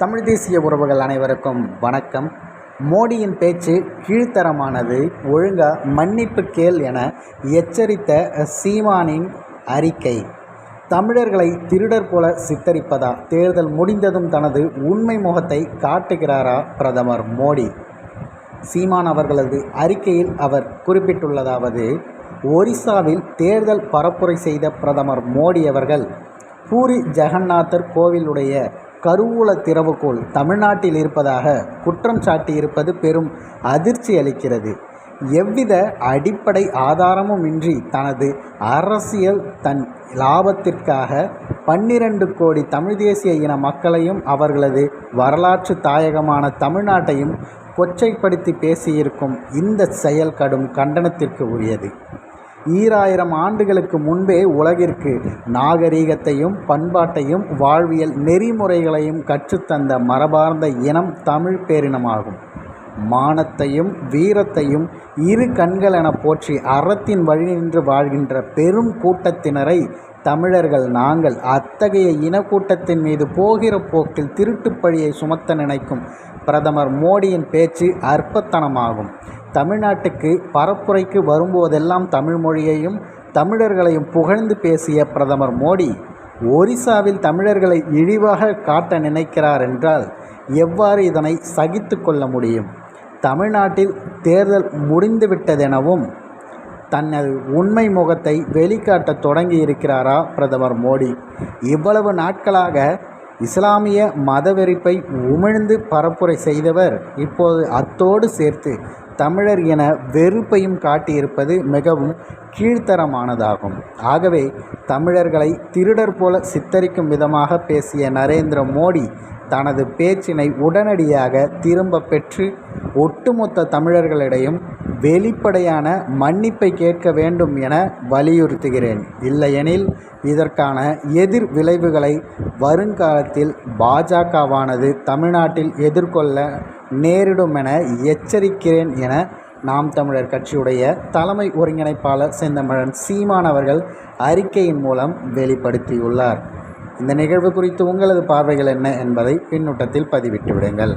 தமிழ் தேசிய உறவுகள் அனைவருக்கும் வணக்கம். மோடியின் பேச்சு கீழ்த்தரமானது ஒழுங்கா மன்னிப்பு கேள் என எச்சரித்த சீமானின் அறிக்கை. தமிழர்களை திருடர் போல சித்தரிப்பதா? தேர்தல் முடிந்ததும் தனது உண்மை முகத்தை காட்டுகிறாரா பிரதமர் மோடி? சீமான் அவர்களது அறிக்கையில் அவர் குறிப்பிட்டுள்ளதாவது ஒரிசாவில் தேர்தல் பரப்புரை செய்த பிரதமர் மோடி அவர்கள் பூரி ஜெகநாதர் கோவிலுடைய கருவூல திறவுகோல் தமிழ்நாட்டில் இருப்பதாக குற்றம் சாட்டியிருப்பது பெரும் அதிர்ச்சி அளிக்கிறது. எவ்வித அடிப்படை ஆதாரமும் இன்றி தனது அரசியல் தன் லாபத்திற்காக பன்னிரண்டு கோடி தமிழ் தேசிய இன மக்களையும் அவர்களது வரலாற்று தாயகமான தமிழ்நாட்டையும் கொச்சைப்படுத்தி பேசியிருக்கும் இந்த செயல் கடும் கண்டனத்திற்கு உரியது. ஈராயிரம் ஆண்டுகளுக்கு முன்பே உலகிற்கு நாகரீகத்தையும் பண்பாட்டையும் வாழ்வியல் நெறிமுறைகளையும் கற்றுத்தந்த மரபார்ந்த இனம் தமிழ் பேரினமாகும். மானத்தையும் வீரத்தையும் இரு கண்கள் என போற்றி அறத்தின் வழி நின்று வாழ்கின்ற பெரும் கூட்டத்தினரை தமிழர்கள் நாங்கள் அத்தகைய இனக்கூட்டத்தின் மீது போகிற போக்கில் திருட்டுப்பழியை சுமத்த நினைக்கும். பிரதமர் மோடியின் பேச்சு அற்பத்தனமாகும். தமிழ்நாட்டுக்கு பரப்புரைக்கு வரும்போதெல்லாம் தமிழ் மொழியையும் தமிழர்களையும் புகழ்ந்து பேசிய பிரதமர் மோடி ஒரிசாவில் தமிழர்களை இழிவாக காட்ட நினைக்கிறார் என்றால் எவ்வாறு இதனை சகித்து கொள்ள முடியும்? தமிழ்நாட்டில் தேர்தல் முடிந்துவிட்டதெனவும் தனது உண்மை முகத்தை வெளிக்காட்ட தொடங்கி இருக்கிறாரா பிரதமர் மோடி? இவ்வளவு நாட்களாக இஸ்லாமிய மதவெறிப்பை உமிழ்ந்து பரப்புரை செய்தவர் இப்போது அத்தோடு சேர்த்து தமிழர் என வெறுப்பையும் காட்டியிருப்பது மிகவும் கீழ்த்தரமானதாகும். ஆகவே தமிழர்களை திருடர் போல சித்தரிக்கும் விதமாக பேசிய நரேந்திர மோடி தனது பேச்சினை உடனடியாக திரும்ப பெற்று ஒட்டுமொத்த தமிழர்களிடையும் வெளிப்படையான மன்னிப்பை கேட்க வேண்டும் என வலியுறுத்துகிறேன். இல்லையெனில் இதற்கான எதிர் விளைவுகளை வருங்காலத்தில் பாஜகவானது தமிழ்நாட்டில் எதிர்கொள்ள நேரிடும் என எச்சரிக்கிறேன் என நாம் தமிழர் கட்சியுடைய தலைமை ஒருங்கிணைப்பாளர் செந்தமிழன் சீமான் அவர்கள் அறிக்கையின் மூலம் வெளிப்படுத்தியுள்ளார். இந்த நிகழ்வு குறித்து உங்களது பார்வைகள் என்ன என்பதை பின்னூட்டத்தில் பதிவிட்டு விடுங்கள்.